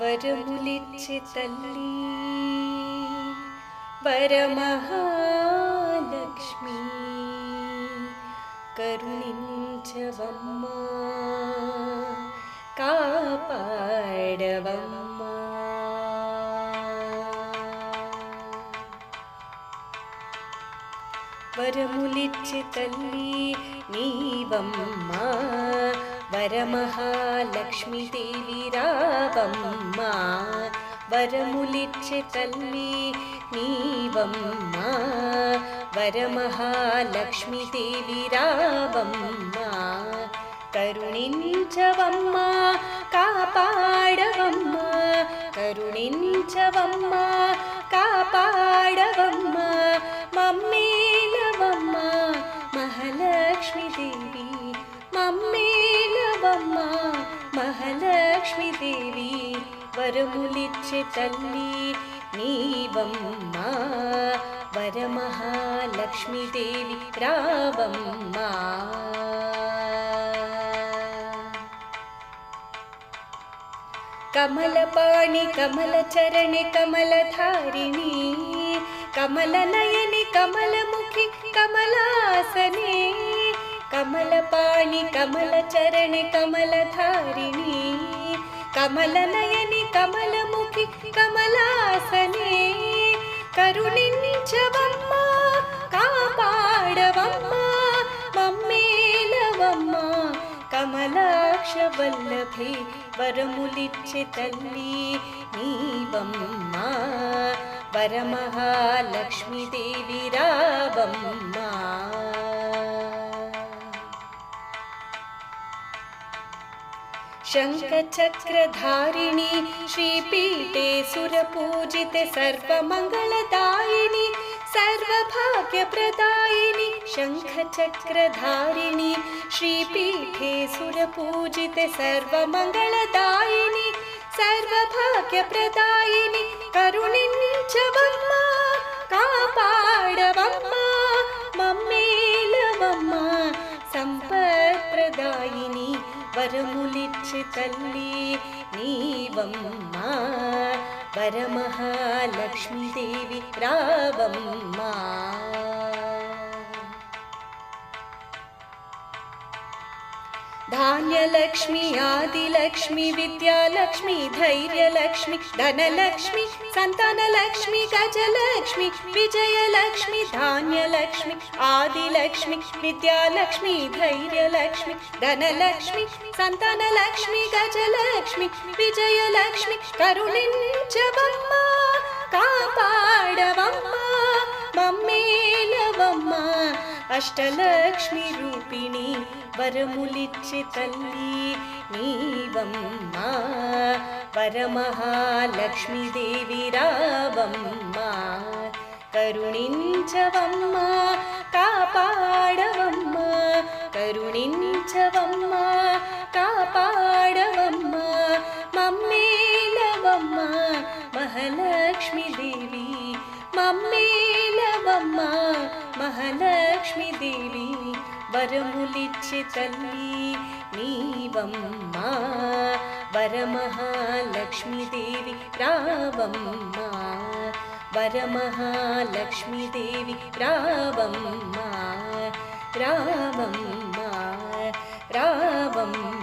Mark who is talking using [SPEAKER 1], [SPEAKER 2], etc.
[SPEAKER 1] వరములిచ్చి తల్లి వరమహాలక్ష్మి కరుణించవమ్మా కాపాడవమ్మా వరములిచ్చి తల్లి నీవమ్మా వరమహాలక్ష్మి దేవి రావమ్మా వరములిచ్చి తల్లి నీవమ్మా వరమహాలక్ష్మీదేవి రావమ్మా కరుణించవమ్మా కాపాడవమ్మా కరుణించవమ్మా కాపాడవమ్మా వరములిచ్చి తల్లి నీవమ్మా. వరమహాలక్ష్మీదేవి రావమ్మా. కమలపాణి కమలచరణి కమలధారిణి కమలనయని కమలముఖి కమలాసనే. కమలపాణి కమలచరణి కమలధారిణి. కమలనయని కమలముఖి కమలాసనే. కరుణించవమ్మా కాపాడవమ్మా మమ్మేలవమ్మా. కమలాక్ష వల్లభి వరములిచ్చి తల్లి నీవమ్మా. వరమహాలక్ష్మీదేవి రావమ్మా. शङ्खचक्रधारिणि श्रीपीठे सुरपूजिते सर्वमङ्गलदायिनि सर्वभाग्यप्रदायिनि शङ्खचक्रधारिणि श्रीपीठे सुरपूजिते सर्वमङ्गलदायिनि सर्वभाग्यप्रदायिनि करुणिञ्चवम्मा कापाडवम्मा వరములిచ్చి తల్లి నీవమ్మ. వరమహాలక్ష్మీదేవి రావమ్మా. ధాన్యలక్ష్మి ఆదిలక్ష్మి విద్యాలక్ష్మి ధైర్యలక్ష్మి ధనలక్ష్మి సంతానలక్ష్మి గజలక్ష్మి విజయలక్ష్మి ధాన్యలక్ష్మి ఆదిలక్ష్మి విద్యాలక్ష్మి ధైర్యలక్ష్మి ధనలక్ష్మి సంతానలక్ష్మి గజలక్ష్మి విజయలక్ష్మి కరుణించవమ్మా కాపాడవమ్మా. అష్టలక్ష్మి రూపిణి వరములిచ్చి తల్లి నీవమ్మా. వరమహాలక్ష్మీదేవి రావమ్మా. కరుణించవమ్మా కాపాడవమ్మా. కరుణించవమ్మా కాపాడవమ్మా. మమ్మేలవమ్మా మహాలక్ష్మి మమ్మేలవమ్మా మహాలక్ష్మి దేవి వరములిచ్చి తల్లి నీవమ్మా వరమహాలక్ష్మి దేవి రావమ్మా వరమహాలక్ష్మి దేవి రావమ్మా రావమ్మా రావమ్మా